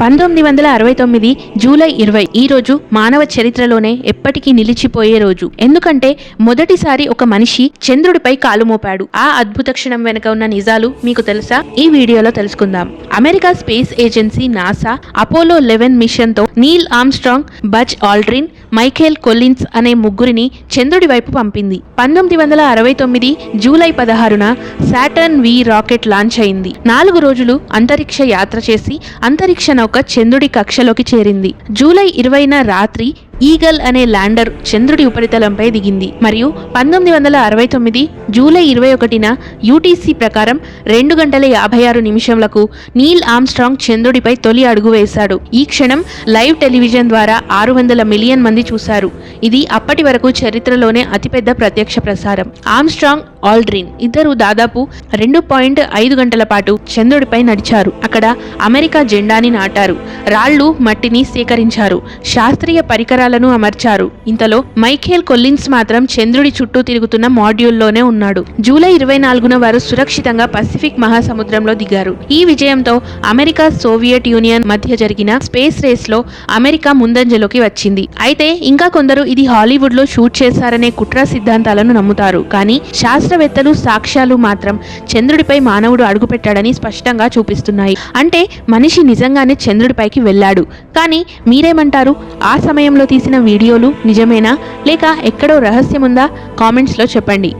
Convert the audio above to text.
పంతొమ్మిది వందల అరవై తొమ్మిది జూలై ఇరవై ఈ రోజు మానవ చరిత్రలోనే ఎప్పటికీ నిలిచిపోయే రోజు. ఎందుకంటే మొదటిసారి ఒక మనిషి చంద్రుడిపై కాలు మోపాడు. ఆ అద్భుత క్షణం వెనుక ఉన్న నిజాలు మీకు తెలుసా? ఈ వీడియోలో తెలుసుకుందాం. America space agency NASA Apollo eleven మిషన్తో Neil Armstrong Buzz Aldrin Michael Collins అనే ముగ్గురిని చంద్రుడి వైపు పంపింది. పంతొమ్మిది వందల అరవై తొమ్మిది జూలై పదహారున సాటర్న్ వి రాకెట్ లాంచ్ అయింది. నాలుగు రోజులు అంతరిక్ష యాత్ర చేసి అంతరిక్ష నౌక చంద్రుడి కక్షలోకి చేరింది. జూలై ఇరవైన రాత్రి ఈగల్ అనే ల్యాండర్ చంద్రుడి ఉపరితలంపై దిగింది. మరియు పంతొమ్మిది వందల అరవై తొమ్మిది జూలై ఇరవై ఒకటిన యూటీసీ ప్రకారం రెండు గంటల యాభై ఆరు నిమిషంలకు నీల్ ఆమ్స్ట్రాంగ్ చంద్రుడిపై తొలి అడుగు వేశాడు. ఈ క్షణం లైవ్ టెలివిజన్ ద్వారా ఆరు వందల మిలియన్ మంది చూశారు. ఇది అప్పటి వరకు చరిత్రలోనే అతిపెద్ద ప్రత్యక్ష ప్రసారం. ఆమ్స్ట్రాంగ్ ఆల్డ్రిన్ ఇద్దరు దాదాపు రెండు పాయింట్ ఐదు గంటల పాటు చంద్రుడిపై నడిచారు. అక్కడ అమెరికా జెండాని నాటారు. రాళ్ళు మట్టిని సేకరించారు. శాస్త్రీయ పరికరాలను అమర్చారు. ఇంతలో మైఖేల్ కొల్లిన్స్ మాత్రం చంద్రుడి చుట్టూ తిరుగుతున్న మాడ్యూల్లోనే ఉన్నాడు. జూలై ఇరవై నాలుగున వారు సురక్షితంగా పసిఫిక్ మహాసముద్రంలో దిగారు. ఈ విజయంతో అమెరికా సోవియట్ యూనియన్ మధ్య జరిగిన స్పేస్ రేస్లో అమెరికా ముందంజలోకి వచ్చింది. అయితే ఇంకా కొందరు ఇది హాలీవుడ్లో షూట్ చేశారనే కుట్ర సిద్ధాంతాలను నమ్ముతారు. కానీ శాస్త్రవేత్తలు సాక్ష్యాలు మాత్రం చంద్రుడిపై మానవుడు అడుగుపెట్టాడని స్పష్టంగా చూపిస్తున్నాయి. అంటే మనిషి నిజంగానే చంద్రుడిపైకి వెళ్ళాడు. కానీ మీరేమంటారు? ఆ సమయంలో తీసిన వీడియోలు నిజమేనా? లేక ఎక్కడో రహస్యముందా? కామెంట్స్లో చెప్పండి.